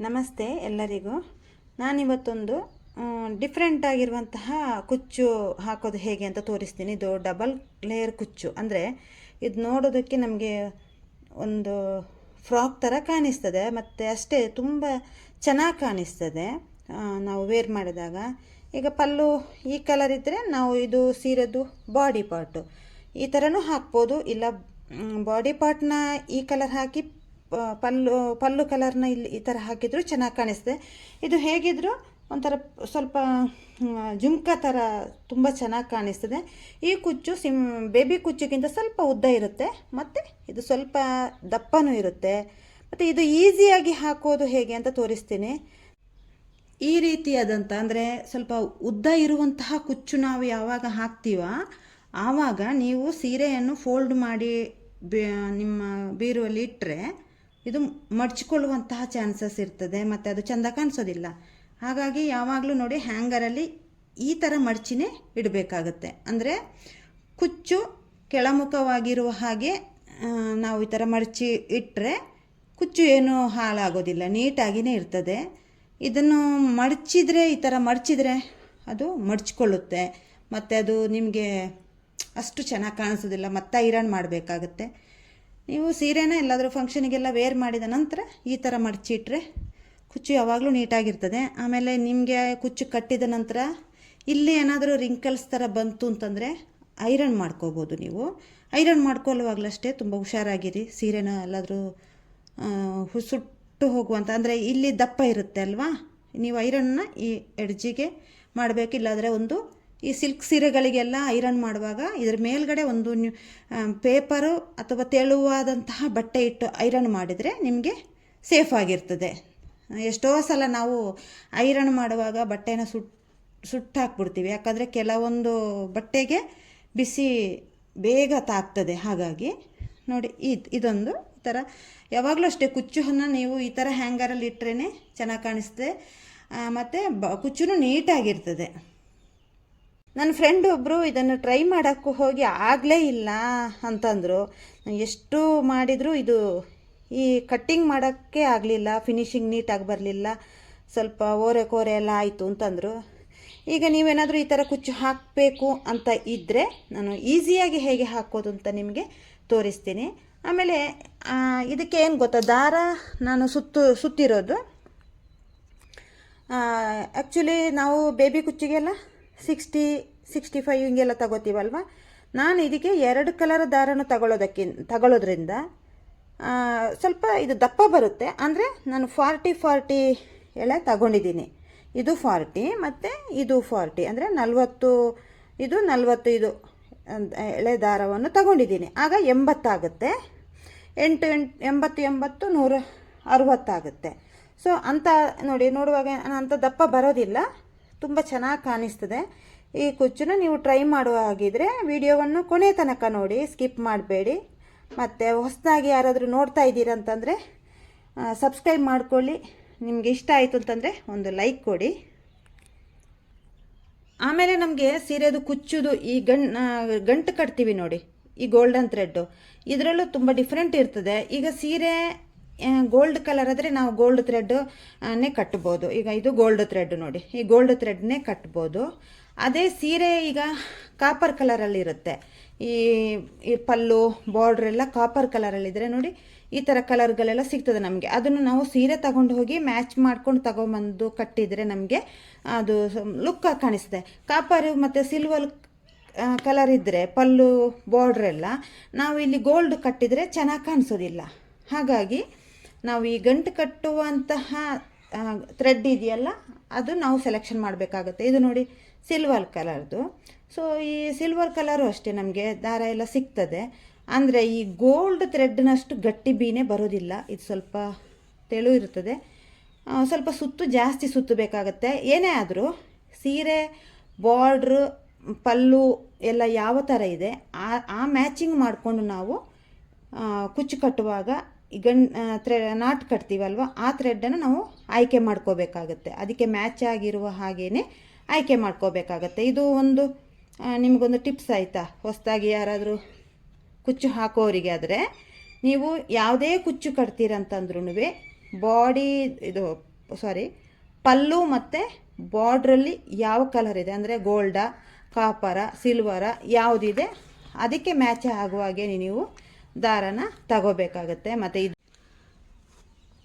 ನಮಸ್ತೆ ಎಲ್ಲರಿಗೂ. ನಾನಿವತ್ತೊಂದು ಡಿಫ್ರೆಂಟ್ ಆಗಿರುವಂತಹ ಕುಚ್ಚು ಹಾಕೋದು ಹೇಗೆ ಅಂತ ತೋರಿಸ್ತೀನಿ. ಇದು ಡಬಲ್ ಲೇಯರ್ ಕುಚ್ಚು. ಅಂದರೆ ಇದು ನೋಡೋದಕ್ಕೆ ನಮಗೆ ಒಂದು ಫ್ರಾಕ್ ಥರ ಕಾಣಿಸ್ತದೆ, ಮತ್ತು ಅಷ್ಟೇ ತುಂಬ ಚೆನ್ನಾಗಿ ಕಾಣಿಸ್ತದೆ. ನಾವು ವೇರ್ ಮಾಡಿದಾಗ. ಈಗ ಪಲ್ಲು ಈ ಕಲರ್ ಇದ್ದರೆ ನಾವು ಇದು ಸೀರೆದು ಬಾಡಿ ಪಾರ್ಟು ಈ ಥರನೂ ಹಾಕ್ಬೋದು. ಇಲ್ಲ ಬಾಡಿ ಪಾರ್ಟ್ನ ಈ ಕಲರ್ ಹಾಕಿ ಪಲ್ಲು ಪಲ್ಲು ಕಲರ್ನ ಇಲ್ಲಿ ಈ ಥರ ಹಾಕಿದ್ರು ಚೆನ್ನಾಗಿ ಕಾಣಿಸ್ತದೆ. ಇದು ಹೇಗಿದ್ರು ಒಂಥರ ಸ್ವಲ್ಪ ಜುಮ್ಕ ಥರ ತುಂಬ ಚೆನ್ನಾಗಿ ಕಾಣಿಸ್ತದೆ. ಈ ಕುಚ್ಚು ಸಿಮ್ ಬೇಬಿ ಕುಚ್ಚುಗಿಂತ ಸ್ವಲ್ಪ ಉದ್ದ ಇರುತ್ತೆ. ಮತ್ತು ಇದು ಸ್ವಲ್ಪ ದಪ್ಪನೂ ಇರುತ್ತೆ. ಮತ್ತು ಇದು ಈಸಿಯಾಗಿ ಹಾಕೋದು ಹೇಗೆ ಅಂತ ತೋರಿಸ್ತೀನಿ. ಈ ರೀತಿಯಾದಂಥ ಅಂದರೆ ಸ್ವಲ್ಪ ಉದ್ದ ಇರುವಂತಹ ಕುಚ್ಚು ನಾವು ಯಾವಾಗ ಹಾಕ್ತೀವ, ಆವಾಗ ನೀವು ಸೀರೆಯನ್ನು ಫೋಲ್ಡ್ ಮಾಡಿ ನಿಮ್ಮ ಬೀರುವಲ್ಲಿ ಇಟ್ಟರೆ ಇದು ಮಡ್ಚಿಕೊಳ್ಳುವಂತಹ ಚಾನ್ಸಸ್ ಇರ್ತದೆ, ಮತ್ತು ಅದು ಚೆಂದ ಕಾಣಿಸೋದಿಲ್ಲ. ಹಾಗಾಗಿ ಯಾವಾಗಲೂ ನೋಡಿ ಹ್ಯಾಂಗರಲ್ಲಿ ಈ ಥರ ಮಡ್ಚಿನೇ ಇಡಬೇಕಾಗತ್ತೆ. ಅಂದರೆ ಕುಚ್ಚು ಕೆಳಮುಖವಾಗಿರುವ ಹಾಗೆ ನಾವು ಈ ಥರ ಮಡಚಿ ಇಟ್ಟರೆ ಕುಚ್ಚು ಏನೂ ಹಾಳಾಗೋದಿಲ್ಲ ನೀಟಾಗಿಯೇ ಇರ್ತದೆ. ಇದನ್ನು ಮಡಚಿದ್ರೆ, ಈ ಥರ ಮಡಚಿದ್ರೆ ಅದು ಮಡ್ಚಿಕೊಳ್ಳುತ್ತೆ. ಮತ್ತು ಅದು ನಿಮಗೆ ಅಷ್ಟು ಚೆನ್ನಾಗಿ ಕಾಣಿಸೋದಿಲ್ಲ, ಮತ್ತೆ ಐರನ್ ಮಾಡಬೇಕಾಗತ್ತೆ. ನೀವು ಸೀರೆನ ಎಲ್ಲಾದರೂ ಫಂಕ್ಷನಿಗೆಲ್ಲ ವೇರ್ ಮಾಡಿದ ನಂತರ ಈ ಥರ ಮಡಚಿಟ್ರೆ ಕುಚ್ಚು ಯಾವಾಗಲೂ ನೀಟಾಗಿರ್ತದೆ. ಆಮೇಲೆ ನಿಮಗೆ ಕುಚ್ಚು ಕಟ್ಟಿದ ನಂತರ ಇಲ್ಲಿ ಏನಾದರೂ ರಿಂಕಲ್ಸ್ ಥರ ಬಂತು ಅಂತಂದರೆ ಐರನ್ ಮಾಡ್ಕೋಬೋದು ನೀವು. ಐರನ್ ಮಾಡ್ಕೊಳ್ಳುವಾಗಲಷ್ಟೇ ತುಂಬ ಹುಷಾರಾಗಿರಿ. ಸೀರೆನ ಎಲ್ಲಾದರೂ ಸುಟ್ಟು ಹೋಗುವಂಥ ಅಂದರೆ ಇಲ್ಲಿ ದಪ್ಪ ಇರುತ್ತೆ ಅಲ್ವಾ? ನೀವು ಐರನ್ನ ಈ ಎಡ್ಜಿಗೆ ಮಾಡಬೇಕು. ಇಲ್ಲಾಂದರೆ ಒಂದು ಈ ಸಿಲ್ಕ್ ಸೀರೆಗಳಿಗೆಲ್ಲ ಐರನ್ ಮಾಡುವಾಗ ಇದರ ಮೇಲ್ಗಡೆ ಒಂದು ಪೇಪರು ಅಥವಾ ತೆಳುವಾದಂತಹ ಬಟ್ಟೆ ಇಟ್ಟು ಐರನ್ ಮಾಡಿದರೆ ನಿಮಗೆ ಸೇಫ್ ಆಗಿರ್ತದೆ. ಎಷ್ಟೋ ಸಲ ನಾವು ಐರನ್ ಮಾಡುವಾಗ ಬಟ್ಟೆನ ಸುಟ್ ಸುಟ್ಟು ಹಾಕ್ಬಿಡ್ತೀವಿ ಯಾಕಂದರೆ ಕೆಲವೊಂದು ಬಟ್ಟೆಗೆ ಬಿಸಿ ಬೇಗ ತಾಗ್ತದೆ. ಹಾಗಾಗಿ ನೋಡಿ ಇದು, ಇದೊಂದು ಈ ಥರ ಯಾವಾಗಲೂ ಅಷ್ಟೇ ಕುಚ್ಚನ್ನು ನೀವು ಈ ಥರ ಹ್ಯಾಂಗರಲ್ಲಿ ಇಟ್ಟರೆ ಚೆನ್ನಾಗಿ ಕಾಣಿಸ್ತದೆ. ಮತ್ತು ಬ ಕುಚ್ಚು ನೀಟಾಗಿರ್ತದೆ. ನನ್ನ ಫ್ರೆಂಡ್ ಒಬ್ಬರು ಇದನ್ನು ಟ್ರೈ ಮಾಡೋಕ್ಕೂ ಹೋಗಿ ಆಗಲೇ ಇಲ್ಲ ಅಂತಂದರು. ಎಷ್ಟು ಮಾಡಿದರೂ ಇದು ಈ ಕಟ್ಟಿಂಗ್ ಮಾಡೋಕ್ಕೆ ಆಗಲಿಲ್ಲ ಫಿನಿಶಿಂಗ್ ನೀಟಾಗಿ ಬರಲಿಲ್ಲ, ಸ್ವಲ್ಪ ಓರೆ ಕೋರೆ ಎಲ್ಲ ಆಯಿತು ಅಂತಂದರು. ಈಗ ನೀವೇನಾದರೂ ಈ ಥರ ಕುಚ್ಚು ಹಾಕಬೇಕು ಅಂತ ಇದ್ದರೆ ನಾನು ಈಸಿಯಾಗಿ ಹೇಗೆ ಹಾಕೋದು ಅಂತ ನಿಮಗೆ ತೋರಿಸ್ತೀನಿ. ಆಮೇಲೆ ಇದಕ್ಕೆ ಏನು ಗೊತ್ತಾ, ದಾರ ನಾನು ಸುತ್ತು, ಸುತ್ತಿರೋದು. ಆ್ಯಕ್ಚುಲಿ ನಾವು ಬೇಬಿ ಕುಚ್ಚಿಗೆಲ್ಲ ಸಿಕ್ಸ್ಟಿ ಸಿಕ್ಸ್ಟಿ ಫೈವ್ ಹಿಂಗೆಲ್ಲ ತಗೋತೀವಲ್ವ? ನಾನು ಇದಕ್ಕೆ ಎರಡು ಕಲರ್ ದಾರನೂ ತಗೊಳ್ಳೋದಕ್ಕೆ ತಗೊಳ್ಳೋದ್ರಿಂದ ಸ್ವಲ್ಪ ಇದು ದಪ್ಪ ಬರುತ್ತೆ. ಅಂದರೆ ನಾನು ಫಾರ್ಟಿ ಫಾರ್ಟಿ ಎಳೆ ತಗೊಂಡಿದ್ದೀನಿ. ಇದು ಫಾರ್ಟಿ ಮತ್ತು ಇದು ಫಾರ್ಟಿ ಅಂದರೆ ನಲ್ವತ್ತು, ಇದು ನಲ್ವತ್ತು, ಇದು ಎಳೆ ದಾರವನ್ನು ತಗೊಂಡಿದ್ದೀನಿ. ಆಗ ಎಂಬತ್ತಾಗುತ್ತೆ ಎಂಟು ಎಂಟು, ಎಂಬತ್ತು ಎಂಬತ್ತು, ನೂರ ಅರುವತ್ತಾಗುತ್ತೆ ಸೊ ಅಂತ ನೋಡಿ, ನೋಡುವಾಗ ಅಂಥ ದಪ್ಪ ಬರೋದಿಲ್ಲ. ತುಂಬ ಚೆನ್ನಾಗಿ ಕಾಣಿಸ್ತದೆ. ಈ ಕುಚ್ಚನ್ನ ನೀವು ಟ್ರೈ ಮಾಡುವ ಹಾಗಿದ್ರೆ ವಿಡಿಯೋವನ್ನು ಕೊನೆ ತನಕ ನೋಡಿ ಸ್ಕಿಪ್ ಮಾಡಬೇಡಿ. ಮತ್ತು ಹೊಸದಾಗಿ ಯಾರಾದರೂ ನೋಡ್ತಾ ಇದ್ದೀರಂತಂದರೆ ಸಬ್ಸ್ಕ್ರೈಬ್ ಮಾಡ್ಕೊಳ್ಳಿ. ನಿಮಗೆ ಇಷ್ಟ ಆಯಿತು ಅಂತಂದರೆ ಒಂದು ಲೈಕ್ ಕೊಡಿ. ಆಮೇಲೆ ನಮಗೆ ಸೀರೆದು, ಕುಚ್ಚುದು ಈ ಗಂಟ್ ಗಂಟು ಕಟ್ತೀವಿ ನೋಡಿ, ಈ ಗೋಲ್ಡನ್ ಥ್ರೆಡ್ಡು ಇದರಲ್ಲೂ ತುಂಬ ಡಿಫ್ರೆಂಟ್ ಇರ್ತದೆ. ಈಗ ಸೀರೆ ಗೋಲ್ಡ್ ಕಲರ್ ಆದರೆ ನಾವು ಗೋಲ್ಡ್ ಥ್ರೆಡ್ ನೇ ಕಟ್ಬೋದು. ಈಗ ಇದು ಗೋಲ್ಡ್ ಥ್ರೆಡ್ ನೋಡಿ. ಈ ಗೋಲ್ಡ್ ಥ್ರೆಡ್ನೇ ಕಟ್ಬೋದು. ಅದೇ ಸೀರೆ ಈಗ ಕಾಪರ್ ಕಲರಲ್ಲಿರುತ್ತೆ ಈ ಈ ಪಲ್ಲು ಬಾರ್ಡ್ರ್ ಎಲ್ಲ ಕಾಪರ್ ಕಲರಲ್ಲಿದ್ದರೆ ನೋಡಿ ಈ ಥರ ಕಲರ್ಗಳೆಲ್ಲ ಸಿಗ್ತದೆ ನಮಗೆ. ಅದನ್ನು ನಾವು ಸೀರೆ ತಗೊಂಡು ಹೋಗಿ ಮ್ಯಾಚ್ ಮಾಡ್ಕೊಂಡು ತಗೊಂಬಂದು ಕಟ್ಟಿದರೆ ನಮಗೆ ಅದು ಲುಕ್ ಕಾಣಿಸ್ತದೆ ಕಾಪರ್ ಮತ್ತು ಸಿಲ್ವರ್ ಕಲರ್ ಇದ್ದರೆ ಪಲ್ಲು ಬಾರ್ಡ್ರೆಲ್ಲ ನಾವು ಇಲ್ಲಿ ಗೋಲ್ಡ್ ಕಟ್ಟಿದರೆ ಚೆನ್ನಾಗಿ ಕಾಣಿಸೋದಿಲ್ಲ. ಹಾಗಾಗಿ ನಾವು ಈ ಗಂಟು ಕಟ್ಟುವಂತಹ ಥ್ರೆಡ್ ಇದೆಯಲ್ಲ, ಅದು ನಾವು ಸೆಲೆಕ್ಷನ್ ಮಾಡಬೇಕಾಗುತ್ತೆ. ಇದು ನೋಡಿ ಸಿಲ್ವರ್ ಕಲರ್ದು ಸೊ ಈ ಸಿಲ್ವರ್ ಕಲರು ಅಷ್ಟೇ ನಮಗೆ ದಾರ ಎಲ್ಲ ಸಿಗ್ತದೆ. ಅಂದರೆ ಈ ಗೋಲ್ಡ್ ಥ್ರೆಡ್ನಷ್ಟು ಗಟ್ಟಿ ಬೀನೆ ಬರೋದಿಲ್ಲ. ಇದು ಸ್ವಲ್ಪ ತೆಳು ಇರ್ತದೆ ಸ್ವಲ್ಪ ಸುತ್ತು, ಜಾಸ್ತಿ ಸುತ್ತಬೇಕಾಗತ್ತೆ ಏನೇ ಆದರೂ ಸೀರೆ ಬಾರ್ಡ್ರು ಪಲ್ಲು ಎಲ್ಲ ಯಾವ ಥರ ಇದೆ, ಆ ಆ ಮ್ಯಾಚಿಂಗ್ ಮಾಡಿಕೊಂಡು ನಾವು ಕುಚ್ಚು ಕಟ್ಟುವಾಗ ಗಣ್ ಥ್ರೆ ನಾಟ್ ಕಟ್ತೀವಲ್ವ? ಆ ಥ್ರೆಡ್ಡನ್ನು ನಾವು ಆಯ್ಕೆ ಮಾಡ್ಕೋಬೇಕಾಗುತ್ತೆ. ಅದಕ್ಕೆ ಮ್ಯಾಚ್ ಆಗಿರುವ ಹಾಗೇ ಆಯ್ಕೆ ಮಾಡ್ಕೋಬೇಕಾಗತ್ತೆ. ಇದು ಒಂದು ನಿಮಗೊಂದು ಟಿಪ್ಸ್ ಆಯಿತಾ? ಹೊಸದಾಗಿ ಯಾರಾದರೂ ಕುಚ್ಚು ಹಾಕೋರಿಗೆ ಆದರೆ, ನೀವು ಯಾವುದೇ ಕುಚ್ಚು ಕಟ್ತೀರಂತಂದ್ರೂ ಬಾಡಿ ಇದು ಸಾರಿ ಪಲ್ಲು ಮತ್ತು ಬಾರ್ಡ್ರಲ್ಲಿ ಯಾವ ಕಲರ್ ಇದೆ? ಅಂದರೆ ಗೋಲ್ಡ ಕಾಪರ ಸಿಲ್ವರ ಯಾವುದಿದೆ? ಅದಕ್ಕೆ ಮ್ಯಾಚ್ ಆಗುವ ಹಾಗೆ ನೀವು ದಾರನ ತಗೋಬೇಕಾಗತ್ತೆ. ಮತ್ತು ಇದು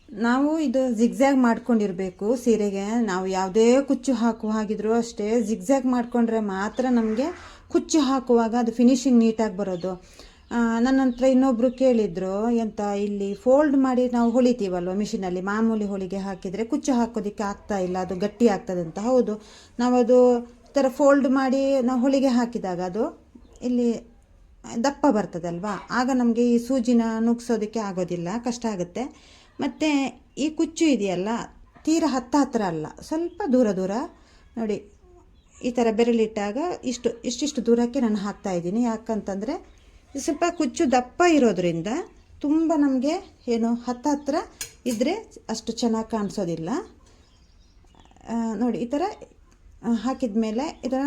ನಾವು ಇದು ಜಿಗ್ಜ್ಯಾಗ್ ಮಾಡ್ಕೊಂಡಿರಬೇಕು ಸೀರೆಗೆ. ನಾವು ಯಾವುದೇ ಕುಚ್ಚು ಹಾಕುವ ಹಾಗಿದ್ರು ಅಷ್ಟೇ ಜಿಗ್ಜ್ಯಾಗ್ ಮಾಡಿಕೊಂಡ್ರೆ ಮಾತ್ರ ನಮಗೆ ಕುಚ್ಚು ಹಾಕುವಾಗ ಅದು ಫಿನಿಶಿಂಗ್ ನೀಟಾಗಿ ಬರೋದು. ನನ್ನ ಹತ್ರ ಇನ್ನೊಬ್ಬರು ಕೇಳಿದ್ರು, ಎಂತ ಇಲ್ಲಿ ಫೋಲ್ಡ್ ಮಾಡಿ ನಾವು ಹೊಳಿತೀವಲ್ವ ಮಿಷಿನಲ್ಲಿ ಮಾಮೂಲಿ ಹೊಳಿಗೆ ಹಾಕಿದರೆ ಕುಚ್ಚು ಹಾಕೋದಕ್ಕೆ ಆಗ್ತಾ ಇಲ್ಲ, ಅದು ಗಟ್ಟಿ ಆಗ್ತದಂತ ಹೌದು, ನಾವದು ಅದು ಥರ ಫೋಲ್ಡ್ ಮಾಡಿ ನಾವು ಹೊಳಿಗೆ ಹಾಕಿದಾಗ ಅದು ಇಲ್ಲಿ ದಪ್ಪ ಬರ್ತದಲ್ವಾ? ಆಗ ನಮಗೆ ಈ ಸೂಜಿನ ನುಗ್ಸೋದಕ್ಕೆ ಆಗೋದಿಲ್ಲ, ಕಷ್ಟ ಆಗುತ್ತೆ. ಮತ್ತು ಈ ಕುಚ್ಚು ಇದೆಯಲ್ಲ, ತೀರ ಹತ್ತ ಹತ್ತಿರ ಅಲ್ಲ, ಸ್ವಲ್ಪ ದೂರ ದೂರ. ನೋಡಿ, ಈ ಥರ ಬೆರಳಿಟ್ಟಾಗ ಇಷ್ಟು, ಇಷ್ಟಿಷ್ಟು ದೂರಕ್ಕೆ ನಾನು ಹಾಕ್ತಾ ಇದ್ದೀನಿ. ಯಾಕಂತಂದರೆ ಸ್ವಲ್ಪ ಕುಚ್ಚು ದಪ್ಪ ಇರೋದ್ರಿಂದ ತುಂಬ ನಮಗೆ ಏನು ಹತ್ತ ಹತ್ತಿರ ಇದ್ದರೆ ಅಷ್ಟು ಚೆನ್ನಾಗಿ ಕಾಣಿಸೋದಿಲ್ಲ. ನೋಡಿ, ಈ ಥರ ಹಾಕಿದ ಮೇಲೆ ಇದರ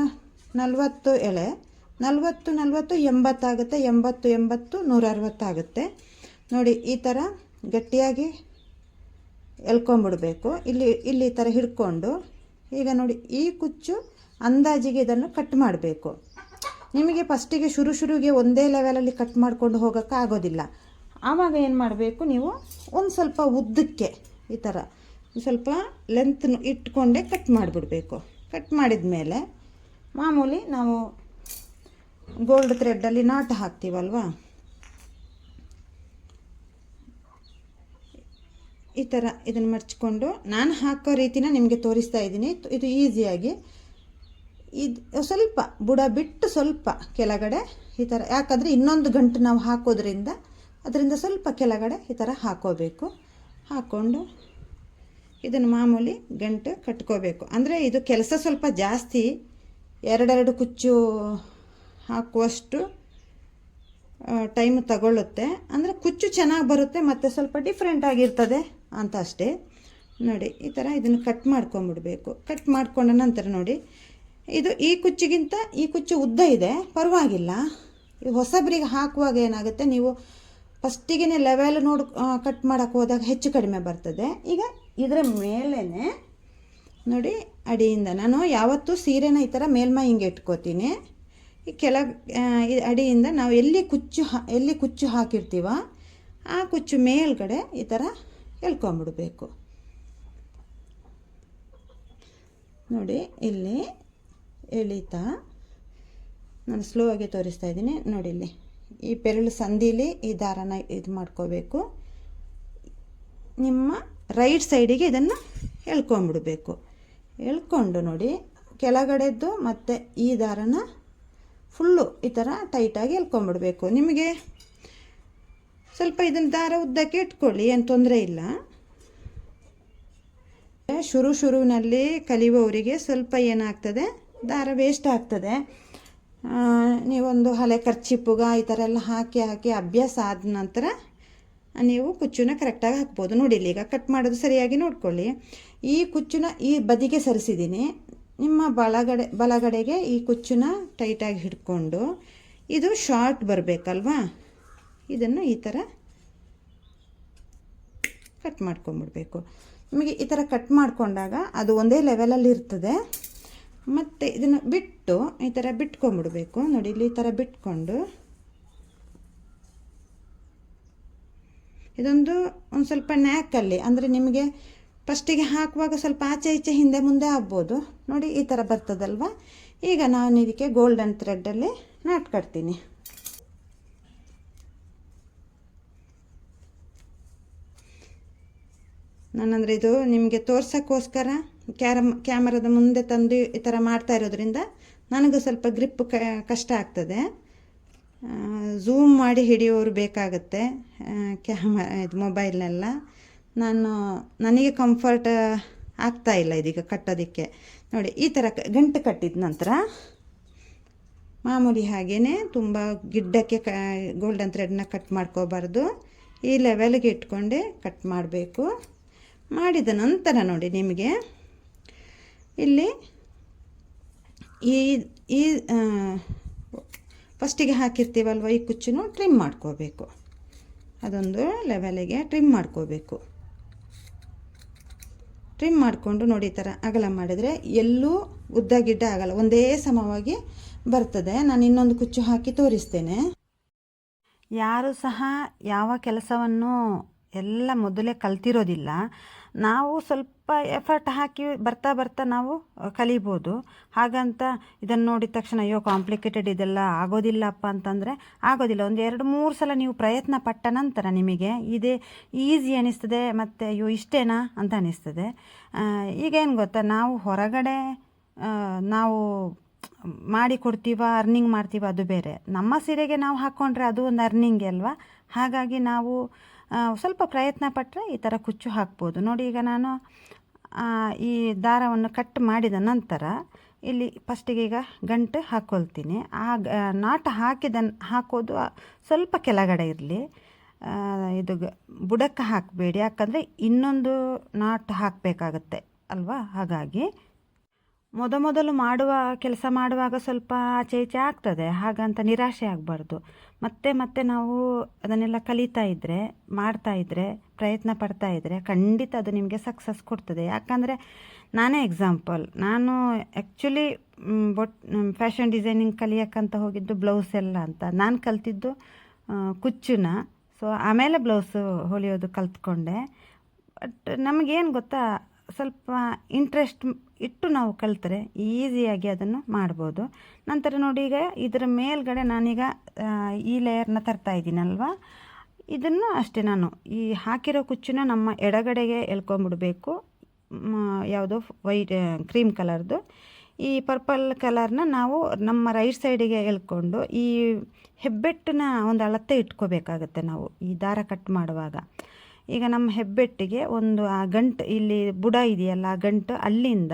ನಲವತ್ತು ಎಳೆ ನಲವತ್ತು ನಲವತ್ತು, ಎಂಬತ್ತಾಗುತ್ತೆ, ಎಂಬತ್ತು ಎಂಬತ್ತು ನೂರ ಅರವತ್ತಾಗುತ್ತೆ ನೋಡಿ, ಈ ಥರ ಗಟ್ಟಿಯಾಗಿ ಎಳ್ಕೊಂಬಿಡಬೇಕು. ಇಲ್ಲಿ ಇಲ್ಲಿ ಈ ಥರ ಹಿಡ್ಕೊಂಡು, ಈಗ ನೋಡಿ, ಈ ಕುಚ್ಚು ಅಂದಾಜಿಗೆ ಇದನ್ನು ಕಟ್ ಮಾಡಬೇಕು. ನಿಮಗೆ ಫಸ್ಟಿಗೆ ಶುರು ಶುರುಗೆ ಒಂದೇ ಲೆವೆಲಲ್ಲಿ ಕಟ್ ಮಾಡಿಕೊಂಡು ಹೋಗೋಕ್ಕೆ ಆಗೋದಿಲ್ಲ. ಆವಾಗ ಏನು ಮಾಡಬೇಕು ನೀವು? ಒಂದು ಸ್ವಲ್ಪ ಉದ್ದಕ್ಕೆ ಈ ಥರ ಸ್ವಲ್ಪ ಲೆಂತ್ ಇಟ್ಕೊಂಡೇ ಕಟ್ ಮಾಡಿಬಿಡ್ಬೇಕು. ಕಟ್ ಮಾಡಿದ ಮೇಲೆ ಮಾಮೂಲಿ ನಾವು ಗೋಲ್ಡ್ ಥ್ರೆಡ್ಡಲ್ಲಿ ನಾಟ್ ಹಾಕ್ತೀವಲ್ವಾ? ಈ ಥರ ಇದನ್ನು ಮಡ್ಚಿಕೊಂಡು ನಾನು ಹಾಕೋ ರೀತಿನ ನಿಮಗೆ ತೋರಿಸ್ತಾ ಇದ್ದೀನಿ. ಇದು ಈಸಿಯಾಗಿ ಇದು ಸ್ವಲ್ಪ ಬುಡ ಬಿಟ್ಟು ಸ್ವಲ್ಪ ಕೆಳಗಡೆ ಈ ಥರ ಯಾಕಂದರೆ ಇನ್ನೊಂದು ಗಂಟು ನಾವು ಹಾಕೋದ್ರಿಂದ ಅದರಿಂದ ಸ್ವಲ್ಪ ಕೆಳಗಡೆ ಈ ಥರ ಹಾಕೋಬೇಕು. ಹಾಕ್ಕೊಂಡು ಇದನ್ನು ಮಾಮೂಲಿ ಗಂಟು ಕಟ್ಕೋಬೇಕು. ಅಂದರೆ ಇದು ಕೆಲಸ ಸ್ವಲ್ಪ ಜಾಸ್ತಿ, ಎರಡೆರಡು ಕುಚ್ಚು ಹಾಕುವಷ್ಟು ಟೈಮ್ ತಗೊಳ್ಳುತ್ತೆ. ಅಂದರೆ ಕುಚ್ಚು ಚೆನ್ನಾಗಿ ಬರುತ್ತೆ, ಮತ್ತು ಸ್ವಲ್ಪ ಡಿಫ್ರೆಂಟ್ ಆಗಿರ್ತದೆ ಅಂತ ಅಷ್ಟೇ. ನೋಡಿ, ಈ ಥರ ಇದನ್ನು ಕಟ್ ಮಾಡ್ಕೊಂಬಿಡಬೇಕು. ಕಟ್ ಮಾಡ್ಕೊಂಡ ನಂತರ ನೋಡಿ, ಇದು ಈ ಕುಚ್ಚಿಗಿಂತ ಈ ಕುಚ್ಚು ಉದ್ದ ಇದೆ, ಪರವಾಗಿಲ್ಲ. ಈ ಹೊಸಬರಿಗೆ ಹಾಕುವಾಗ ಏನಾಗುತ್ತೆ, ನೀವು ಫಸ್ಟಿಗೆ ಲೆವೆಲ್ ನೋಡಿ ಕಟ್ ಮಾಡೋಕ್ಕೆ ಹೋದಾಗ ಹೆಚ್ಚು ಕಡಿಮೆ ಬರ್ತದೆ. ಈಗ ಇದರ ಮೇಲೇ ನೋಡಿ, ಅಡಿಯಿಂದ. ನಾನು ಯಾವತ್ತೂ ಸೀರೆನ ಈ ಥರ ಮೇಲ್ಮೈ ಹಿಂಗೆ ಇಟ್ಕೋತೀನಿ. ಕೆಳ ಈ ಅಡಿಯಿಂದ ನಾವು ಎಲ್ಲಿ ಕುಚ್ಚು ಹಾ, ಎಲ್ಲಿ ಕುಚ್ಚು ಹಾಕಿರ್ತೀವ ಆ ಕುಚ್ಚು ಮೇಲ್ಗಡೆ ಈ ಥರ ಎಳ್ಕೊಂಬಿಡಬೇಕು. ನೋಡಿ, ಇಲ್ಲಿ ಎಳಿತಾ. ನಾನು ಸ್ಲೋ ಆಗಿ ತೋರಿಸ್ತಾ ಇದ್ದೀನಿ. ನೋಡಿ ಇಲ್ಲಿ, ಈ ಬೆರಳು ಸಂದಿಲಿ ಈ ದಾರನ ಇದು ಮಾಡ್ಕೋಬೇಕು. ನಿಮ್ಮ ರೈಟ್ ಸೈಡಿಗೆ ಇದನ್ನು ಎಳ್ಕೊಂಬಿಡಬೇಕು. ಎಳ್ಕೊಂಡು ನೋಡಿ, ಕೆಳಗಡೆದ್ದು ಮತ್ತು ಈ ದಾರನ ಫುಲ್ಲು ಈ ಥರ ಟೈಟಾಗಿ ಎಲ್ಕೊಂಬಿಡಬೇಕು ನಿಮಗೆ ಸ್ವಲ್ಪ ಇದನ್ನು ದಾರ ಉದ್ದಕ್ಕೆ ಇಟ್ಕೊಳ್ಳಿ, ಏನು ತೊಂದರೆ ಇಲ್ಲ. ಶುರು ಶುರುವಿನಲ್ಲಿ ಕಲಿಯುವವರಿಗೆ ಸ್ವಲ್ಪ ಏನಾಗ್ತದೆ, ದಾರ ವೇಸ್ಟ್ ಆಗ್ತದೆ. ನೀವೊಂದು ಹಳೆ ಖರ್ಚಿಪ್ಪುಗ ಈ ಥರ ಎಲ್ಲ ಹಾಕಿ ಹಾಕಿ ಅಭ್ಯಾಸ ಆದ ನಂತರ ನೀವು ಕುಚ್ಚುನ ಕರೆಕ್ಟಾಗಿ ಹಾಕ್ಬೋದು. ನೋಡಿಲ್ಲ ಈಗ ಕಟ್ ಮಾಡೋದು ಸರಿಯಾಗಿ ನೋಡ್ಕೊಳ್ಳಿ. ಈ ಕುಚ್ಚುನ ಈ ಬದಿಗೆ ಸರಿಸಿದ್ದೀನಿ. ನಿಮ್ಮ ಬಲಗಡೆ, ಬಲಗಡೆಗೆ ಈ ಕುಚ್ಚುನ ಟೈಟಾಗಿ ಹಿಡ್ಕೊಂಡು ಇದು ಶಾರ್ಟ್ ಬರಬೇಕಲ್ವಾ? ಇದನ್ನು ಈ ಥರ ಕಟ್ ಮಾಡ್ಕೊಂಬಿಡ್ಬೇಕು. ನಿಮಗೆ ಈ ಥರ ಕಟ್ ಮಾಡಿಕೊಂಡಾಗ ಅದು ಒಂದೇ ಲೆವೆಲಲ್ಲಿ ಇರ್ತದೆ. ಮತ್ತು ಇದನ್ನು ಬಿಟ್ಟು ಈ ಥರ ಬಿಟ್ಕೊಂಬಿಡ್ಬೇಕು. ನೋಡಿ, ಇಲ್ಲಿ ಈ ಥರ ಬಿಟ್ಕೊಂಡು. ಇದೊಂದು ಒಂದು ಸ್ವಲ್ಪ ನ್ಯಾಕಲ್ಲಿ, ಅಂದರೆ ನಿಮಗೆ ಫಸ್ಟಿಗೆ ಹಾಕುವಾಗ ಸ್ವಲ್ಪ ಆಚೆ ಈಚೆ ಹಿಂದೆ ಮುಂದೆ ಆಗ್ಬೋದು. ನೋಡಿ, ಈ ಥರ ಬರ್ತದಲ್ವ? ಈಗ ನಾನು ಇದಕ್ಕೆ ಗೋಲ್ಡನ್ ಥ್ರೆಡ್ಡಲ್ಲಿ ನಾಟ್ ಕಟ್ತೀನಿ. ನಾನಂದರೆ ಇದು ನಿಮಗೆ ತೋರ್ಸೋಕ್ಕೋಸ್ಕರ ಕ್ಯಾರಮ್ ಕ್ಯಾಮರದ ಮುಂದೆ ತಂದು ಈ ಥರ ಮಾಡ್ತಾ ಇರೋದ್ರಿಂದ ನನಗೂ ಸ್ವಲ್ಪ ಗ್ರಿಪ್ ಕಷ್ಟ ಆಗ್ತದೆ. ಝೂಮ್ ಮಾಡಿ ಹಿಡಿಯೋರು ಬೇಕಾಗುತ್ತೆ ಕ್ಯಾಮ, ಇದು ಮೊಬೈಲ್ನೆಲ್ಲ ನಾನು ನನಗೆ ಕಂಫರ್ಟ್ ಆಗ್ತಾ ಇಲ್ಲ ಇದೀಗ ಕಟ್ಟೋದಕ್ಕೆ. ನೋಡಿ, ಈ ಥರ ಗಂಟು ಕಟ್ಟಿದ ನಂತರ ಮಾಮೂಲಿ ಹಾಗೇ ತುಂಬ ಗಿಡ್ಡಕ್ಕೆ ಕ ಗೋಲ್ಡನ್ ಥ್ರೆಡ್ನ ಕಟ್ ಮಾಡ್ಕೋಬಾರ್ದು. ಈ ಲೆವೆಲ್ಗೆ ಇಟ್ಕೊಂಡೆ ಕಟ್ ಮಾಡಬೇಕು. ಮಾಡಿದ ನಂತರ ನೋಡಿ ನಿಮಗೆ ಇಲ್ಲಿ ಈ ಈ ಫಸ್ಟಿಗೆ ಹಾಕಿರ್ತೀವಲ್ವ ಈ ಕುಚ್ಚನ್ನು ಟ್ರಿಮ್ ಮಾಡ್ಕೋಬೇಕು. ಅದೊಂದು ಲೆವೆಲಿಗೆ ಟ್ರಿಮ್ ಮಾಡ್ಕೋಬೇಕು. ಟ್ರಿಮ್ ಮಾಡಿಕೊಂಡು ನೋಡಿ ಥರ ಅಗಲ ಮಾಡಿದರೆ ಎಲ್ಲೂ ಉದ್ದ ಗಿಡ್ಡ ಆಗಲ್ಲ, ಒಂದೇ ಸಮವಾಗಿ ಬರ್ತದೆ. ನಾನು ಇನ್ನೊಂದು ಕುಚ್ಚು ಹಾಕಿ ತೋರಿಸ್ತೇನೆ. ಯಾರು ಸಹ ಯಾವ ಕೆಲಸವನ್ನು ಎಲ್ಲ ಮೊದಲೇ ಕಲ್ತಿರೋದಿಲ್ಲ. ನಾವು ಸ್ವಲ್ಪ ಎಫರ್ಟ್ ಹಾಕಿ ಬರ್ತಾ ಬರ್ತಾ ನಾವು ಕಲಿಬೋದು. ಹಾಗಂತ ಇದನ್ನು ನೋಡಿದ ತಕ್ಷಣ, ಅಯ್ಯೋ ಕಾಂಪ್ಲಿಕೇಟೆಡ್ ಇದೆಲ್ಲ ಆಗೋದಿಲ್ಲಪ್ಪ ಅಂತಂದರೆ, ಆಗೋದಿಲ್ಲ. ಒಂದು ಎರಡು ಮೂರು ಸಲ ನೀವು ಪ್ರಯತ್ನ ಪಟ್ಟ ನಂತರ ನಿಮಗೆ ಇದೇ ಈಸಿ ಅನಿಸ್ತದೆ, ಮತ್ತು ಅಯ್ಯೋ, ಇಷ್ಟೇನಾ ಅಂತ ಅನಿಸ್ತದೆ. ಈಗ ಏನು ಗೊತ್ತಾ, ನಾವು ಹೊರಗಡೆ ನಾವು ಮಾಡಿ ಕೊಡ್ತೀವ ಅರ್ನಿಂಗ್ ಮಾಡ್ತೀವ ಅದು ಬೇರೆ. ನಮ್ಮ ಸೀರೆಗೆ ನಾವು ಹಾಕ್ಕೊಂಡ್ರೆ ಅದು ಒಂದು ಅರ್ನಿಂಗ್ ಅಲ್ವಾ? ಹಾಗಾಗಿ ನಾವು ಸ್ವಲ್ಪ ಪ್ರಯತ್ನ ಪಟ್ಟರೆ ಈ ಥರ ಕುಚ್ಚು ಹಾಕ್ಬೋದು. ನೋಡಿ ಈಗ ನಾನು ಈ ದಾರವನ್ನು ಕಟ್ ಮಾಡಿದ ನಂತರ ಇಲ್ಲಿ ಫಸ್ಟಿಗೆ ಈಗ ಗಂಟು ಹಾಕ್ಕೊಳ್ತೀನಿ ಆ ನಾಟ್ ಹಾಕಿದ ಹಾಕೋದು ಸ್ವಲ್ಪ ಕೆಳಗಡೆ ಇರಲಿ. ಇದು ಬುಡಕ್ಕೆ ಹಾಕಬೇಡಿ. ಯಾಕಂದರೆ ಇನ್ನೊಂದು ನಾಟ್ ಹಾಕಬೇಕಾಗತ್ತೆ. ಅಲ್ವಾ? ಹಾಗಾಗಿ ಮೊದಮೊದಲು ಮಾಡುವ ಕೆಲಸ ಮಾಡುವಾಗ ಸ್ವಲ್ಪ ಆಚೆ ಈಚೆ ಆಗ್ತದೆ, ಹಾಗಂತ ನಿರಾಶೆ ಆಗಬಾರ್ದು. ಮತ್ತೆ ಮತ್ತೆ ನಾವು ಅದನ್ನೆಲ್ಲ ಕಲಿತಾ ಇದ್ದರೆ ಮಾಡ್ತಾ ಇದ್ದರೆ ಪ್ರಯತ್ನ ಪಡ್ತಾ ಇದ್ದರೆ ಖಂಡಿತ ಅದು ನಿಮಗೆ ಸಕ್ಸಸ್ ಕೊಡ್ತದೆ. ಯಾಕಂದರೆ ನಾನೇ ಎಕ್ಸಾಂಪಲ್ ನಾನು ಆ್ಯಕ್ಚುಲಿ ಬೊಟ್ ಫ್ಯಾಷನ್ ಡಿಸೈನಿಂಗ್ ಕಲಿಯೋಕ್ಕಂತ ಹೋಗಿದ್ದು ಬ್ಲೌಸ್ ಎಲ್ಲ ಅಂತ. ನಾನು ಕಲ್ತಿದ್ದು ಕುಚ್ಚುನ. ಸೊ ಆಮೇಲೆ ಬ್ಲೌಸು ಹೊಲಿಯೋದು ಕಲ್ತ್ಕೊಂಡೆ. ಬಟ್ ನಮಗೇನು ಗೊತ್ತಾ ಸ್ವಲ್ಪ ಇಂಟ್ರೆಸ್ಟ್ ಇಟ್ಟು ನಾವು ಕಲಿತರೆ ಈಸಿಯಾಗಿ ಅದನ್ನು ಮಾಡ್ಬೋದು. ನಂತರ ನೋಡಿ ಈಗ ಇದರ ಮೇಲ್ಗಡೆ ನಾನೀಗ ಈ ಲೇಯರ್ನ ತರ್ತಾ ಇದ್ದೀನಲ್ವಾ? ಇದನ್ನು ಅಷ್ಟೇ ನಾನು, ಈ ಹಾಕಿರೋ ಕುಚ್ಚನ್ನ ನಮ್ಮ ಎಡಗಡೆಗೆ ಎಳ್ಕೊಂಬಿಡಬೇಕು. ಯಾವುದೋ ವೈಟ್ ಕ್ರೀಮ್ ಕಲರ್ದು ಈ ಪರ್ಪಲ್ ಕಲರ್ನ ನಾವು ನಮ್ಮ ರೈಟ್ ಸೈಡಿಗೆ ಎಳ್ಕೊಂಡು, ಈ ಹೆಬ್ಬೆಟ್ಟನ್ನ ಒಂದು ಅಳತೆ ಇಟ್ಕೋಬೇಕಾಗತ್ತೆ ನಾವು, ಈ ದಾರ ಕಟ್ ಮಾಡುವಾಗ. ಈಗ ನಮ್ಮ ಹೆಬ್ಬೆಟ್ಟಿಗೆ ಒಂದು, ಆ ಗಂಟು ಇಲ್ಲಿ ಬುಡ ಇದೆಯಲ್ಲ, ಆ ಗಂಟು ಅಲ್ಲಿಂದ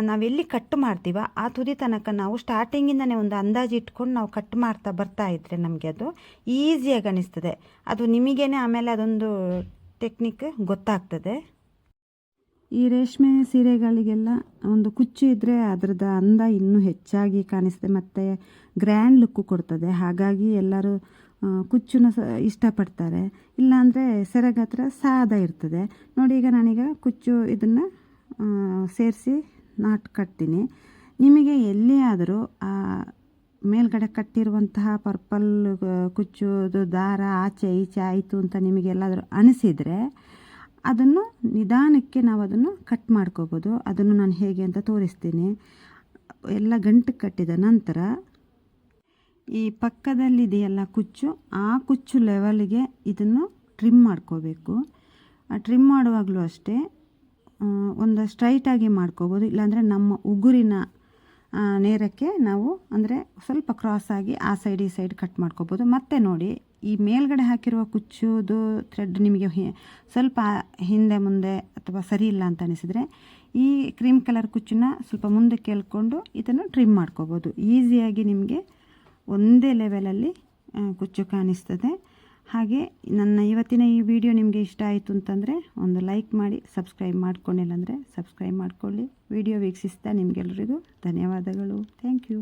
ನಾವೆಲ್ಲಿ ಕಟ್ ಮಾಡ್ತೀವ ಆ ತುದಿ ತನಕ ನಾವು ಸ್ಟಾರ್ಟಿಂಗಿಂದನೇ ಒಂದು ಅಂದಾಜು ಇಟ್ಕೊಂಡು ನಾವು ಕಟ್ ಮಾಡ್ತಾ ಬರ್ತಾ ಇದ್ದರೆ ನಮಗೆ ಅದು ಈಸಿಯಾಗಿ ಅನಿಸ್ತದೆ. ಅದು ನಿಮಗೇನೆ ಆಮೇಲೆ ಅದೊಂದು ಟೆಕ್ನಿಕ್ ಗೊತ್ತಾಗ್ತದೆ. ಈ ರೇಷ್ಮೆ ಸೀರೆಗಳಿಗೆಲ್ಲ ಒಂದು ಕುಚ್ಚು ಇದ್ದರೆ ಅದರದ ಅಂದ ಇನ್ನೂ ಹೆಚ್ಚಾಗಿ ಕಾಣಿಸ್ತದೆ ಮತ್ತು ಗ್ರ್ಯಾಂಡ್ ಲುಕ್ಕು ಕೊಡ್ತದೆ. ಹಾಗಾಗಿ ಎಲ್ಲರೂ ಕುಚ್ಚುನ ಸ, ಇಷ್ಟಪಡ್ತಾರೆ. ಇಲ್ಲಾಂದರೆ ಸೆರಗ ಹತ್ರ ಸಾದ ಇರ್ತದೆ. ನೋಡಿ, ಈಗ ನಾನೀಗ ಕುಚ್ಚು ಇದನ್ನು ಸೇರಿಸಿ ನಾಟ್ ಕಟ್ತೀನಿ. ನಿಮಗೆ ಎಲ್ಲಿಯಾದರೂ, ಆ, ಮೇಲ್ಗಡೆ ಕಟ್ಟಿರುವಂತಹ ಪರ್ಪಲ್ ಕುಚ್ಚುದು ದಾರ ಆಚೆ ಈಚೆ ಆಯಿತು ಅಂತ ನಿಮಗೆಲ್ಲಾದರೂ ಅನಿಸಿದರೆ ಅದನ್ನು ನಿಧಾನಕ್ಕೆ ನಾವು ಅದನ್ನು ಕಟ್ ಮಾಡ್ಕೋಬೋದು. ಅದನ್ನು ನಾನು ಹೇಗೆ ಅಂತ ತೋರಿಸ್ತೀನಿ. ಎಲ್ಲ ಗಂಟು ಕಟ್ಟಿದ ನಂತರ ಈ ಪಕ್ಕದಲ್ಲಿದೆಯಲ್ಲ ಕುಚ್ಚು, ಆ ಕುಚ್ಚು ಲೆವೆಲ್ಗೆ ಇದನ್ನು ಟ್ರಿಮ್ ಮಾಡ್ಕೋಬೇಕು. ಟ್ರಿಮ್ ಮಾಡುವಾಗಲೂ ಅಷ್ಟೇ ಒಂದು ಸ್ಟ್ರೈಟಾಗಿ ಮಾಡ್ಕೋಬೋದು. ಇಲ್ಲಾಂದರೆ ನಮ್ಮ ಉಗುರಿನ ನೇರಕ್ಕೆ ನಾವು ಅಂದರೆ ಸ್ವಲ್ಪ ಕ್ರಾಸ್ ಆಗಿ ಆ ಸೈಡ್ ಈ ಸೈಡ್ ಕಟ್ ಮಾಡ್ಕೋಬೋದು. ಮತ್ತೆ ನೋಡಿ ಈ ಮೇಲ್ಗಡೆ ಹಾಕಿರುವ ಕುಚ್ಚುದು ಥ್ರೆಡ್ ನಿಮಗೆ ಸ್ವಲ್ಪ ಹಿಂದೆ ಮುಂದೆ ಅಥವಾ ಸರಿ ಇಲ್ಲ ಅಂತ ಅನಿಸಿದರೆ ಈ ಕ್ರೀಮ್ ಕಲರ್ ಕುಚ್ಚನ್ನ ಸ್ವಲ್ಪ ಮುಂದೆ ಕೇಳ್ಕೊಂಡು ಇದನ್ನು ಟ್ರಿಮ್ ಮಾಡ್ಕೋಬೋದು. ಈಸಿಯಾಗಿ ನಿಮಗೆ ಒಂದೇ ಲೆವೆಲಲ್ಲಿ ಕುಚ್ಚು ಕಾಣಿಸ್ತದೆ. ಹಾಗೆ ನನ್ನ ಇವತ್ತಿನ ಈ ವಿಡಿಯೋ ನಿಮಗೆ ಇಷ್ಟ ಆಯಿತು ಅಂತಂದರೆ ಒಂದು ಲೈಕ್ ಮಾಡಿ ಸಬ್ಸ್ಕ್ರೈಬ್ ಮಾಡ್ಕೊಂಡಿಲ್ಲ ಅಂದರೆ ಸಬ್ಸ್ಕ್ರೈಬ್ ಮಾಡ್ಕೊಳ್ಳಿ. ವಿಡಿಯೋ ವೀಕ್ಷಿಸ್ತಾ ನಿಮಗೆಲ್ಲರಿಗೂ ಧನ್ಯವಾದಗಳು. Thank you